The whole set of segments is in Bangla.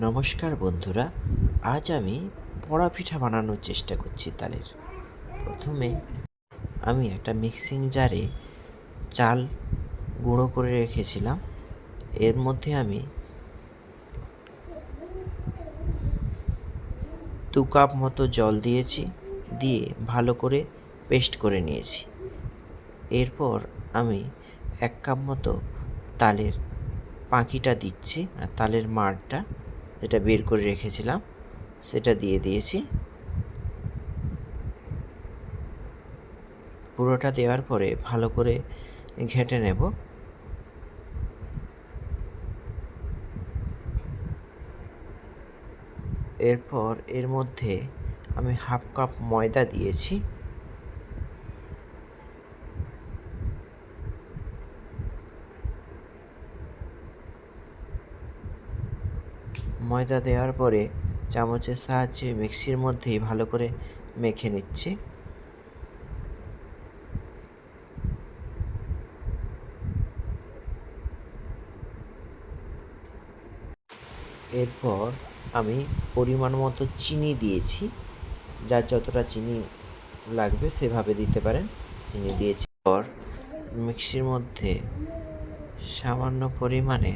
নমস্কার বন্ধুরা, আজ আমি পড়া পিঠা বানানোর চেষ্টা করছি তালের। প্রথমে আমি একটা মিক্সিং জারে চাল গুঁড়ো করে রেখেছিলাম। এর মধ্যে আমি দু কাপ মতো জল দিয়েছি, দিয়ে ভালো করে পেস্ট করে নিয়েছি। এরপর আমি এক কাপ মতো তালের পাখিটা দিচ্ছি আর তালের মাড়টা। যেটা বের করে রেখেছিলাম, সেটা দিয়ে দিয়েছি। পুরোটা দেওয়ার পরে ভালো করে ঘেঁটে নেব। এরপর এর মধ্যে আমি হাফ কাপ ময়দা দিয়েছি। ময়দা দেওয়ার পরে চামচের সাহায্যে মিক্সির মধ্যেই ভালো করে মেখে নিচ্ছি। এরপর আমি পরিমাণ মতো চিনি দিয়েছি। যার যতটা চিনি লাগবে সেভাবে দিতে পারেন। চিনি দিয়েছি। পর মিক্সির মধ্যে সামান্য পরিমাণে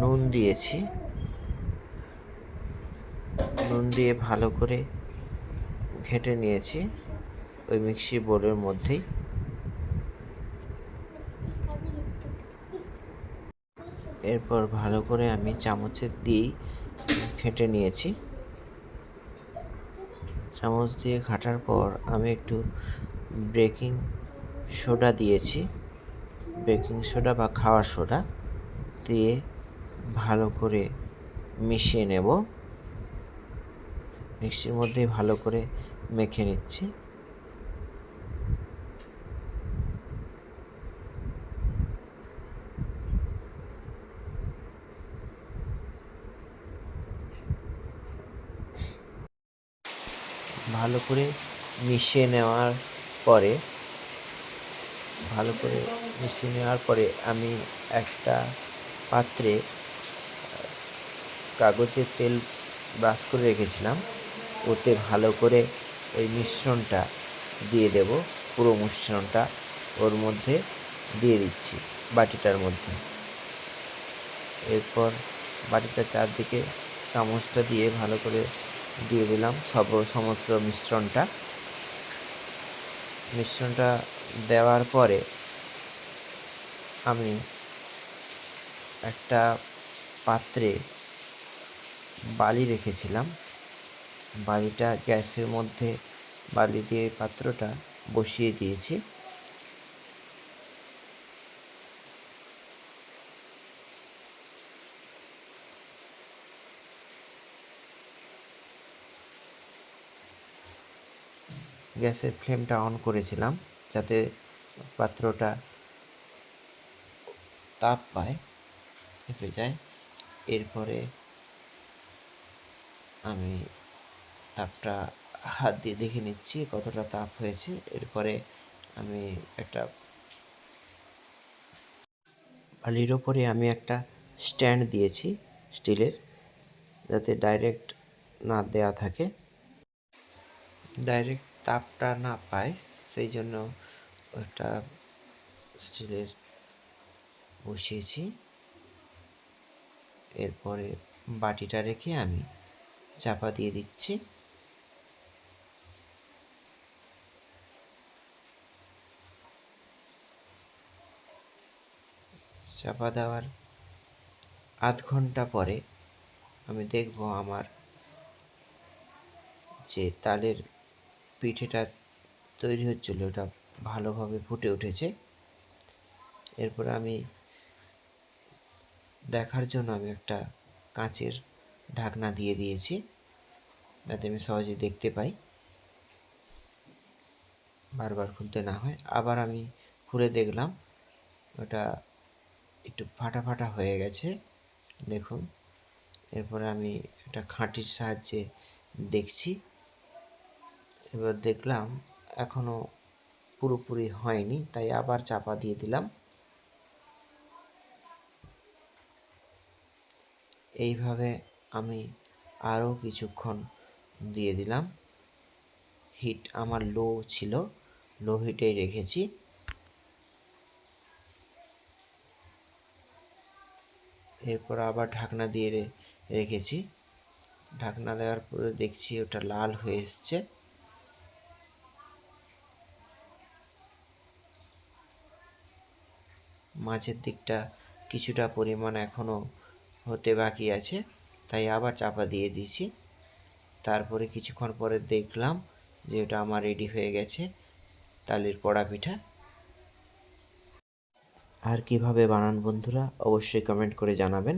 নুন দিয়েছি। নুন দিয়ে ভালো করে ঘেঁটে নিয়েছি ওই মিক্সি বোর্ডের মধ্যেই। এরপর ভালো করে আমি চামচের দিয়েই ঘেঁটে নিয়েছি। চামচ দিয়ে ঘাটার পর আমি একটু বেকিং সোডা দিয়েছি। বেকিং সোডা বা খাওয়ার সোডা দিয়ে ভালো করে মিশিয়ে নেব। মিক্সির মধ্যে ভালো করে মেখে নিচ্ছি। ভালো করে মিশিয়ে নেওয়ার পরে, ভালো করে মিশিয়ে নেওয়ার পরে আমি একটা পাত্রে কাগজের তেল ব্রাশ করে রেখেছিলাম। ওতে ভালো করে ওই মিশ্রণটা দিয়ে দেব, পুরো মিশ্রণটা ওর মধ্যে দিয়ে দিচ্ছি বাটিটার মধ্যে। এরপর বাটিটার চারদিকে চামচটা দিয়ে ভালো করে দিয়ে দিলাম সব সমস্ত মিশ্রণটা। মিশ্রণটা দেওয়ার পরে আমি একটা পাত্রে বালি রেখেছিলাম। বালিটা গ্যাসের মধ্যে বালি দিয়ে পাত্রটা বসিয়ে দিয়েছি। গ্যাসের ফ্লেমটা অন করেছিলাম যাতে পাত্রটা তাপ পায় হয়ে যায়। এরপরে আমি তাপটা হাত দিয়ে দেখে নিচ্ছি, কতটা তাপ হয়েছে। এরপরে আমি একটা বালির ওপরে আমি একটা স্ট্যান্ড দিয়েছি স্টিলের, যাতে ডাইরেক্ট না দেয়া থাকে। ডাইরেক্ট তাপটা না পায়, সেই জন্য একটা স্টিলের বসিয়েছি। এরপরে বাটিটা রেখে আমি চাপা দিয়ে দিচ্ছি। চাপা দেওয়ার আধ ঘণ্টা পরে আমি দেখব আমার যে তালের পিঠেটা তৈরি হচ্ছিল, ওটা ভালোভাবে ফুটে উঠেছে। এরপর আমি দেখার জন্য আমি একটা কাঁচের ঢাকনা দিয়ে দিয়েছি, যাতে আমি সহজে দেখতে পাই। বারবার খুলতে না হয়। আবার আমি খুলে দেখলাম, ওটা একটু ফাটা ফাটা হয়ে গেছে। দেখুন, এরপরে আমি একটা খাঁটির সাহায্যে দেখছি। এবার দেখলাম এখনও পুরোপুরি হয়নি, তাই আবার চাপা দিয়ে দিলাম। এইভাবে আমি আরও কিছুক্ষণ দিয়ে দিলাম। হিট আমার লো ছিল, লো হিটেই রেখেছি। এরপর আবার ঢাকনা দিয়ে রেখেছি। ঢাকনা দেওয়ার পরে দেখছি ওটা লাল হয়ে এসছে। মাছের দিকটা কিছুটা পরিমাণ এখনও হতে বাকি আছে। তাই আবার চাপা দিয়ে দিছি তারপরে কিছুক্ষণ পরে দেখলাম যে ওটা আমার রেডি হয়ে গেছে তালির পড়া পিঠা। আর কীভাবে বানান বন্ধুরা, অবশ্যই কমেন্ট করে জানাবেন।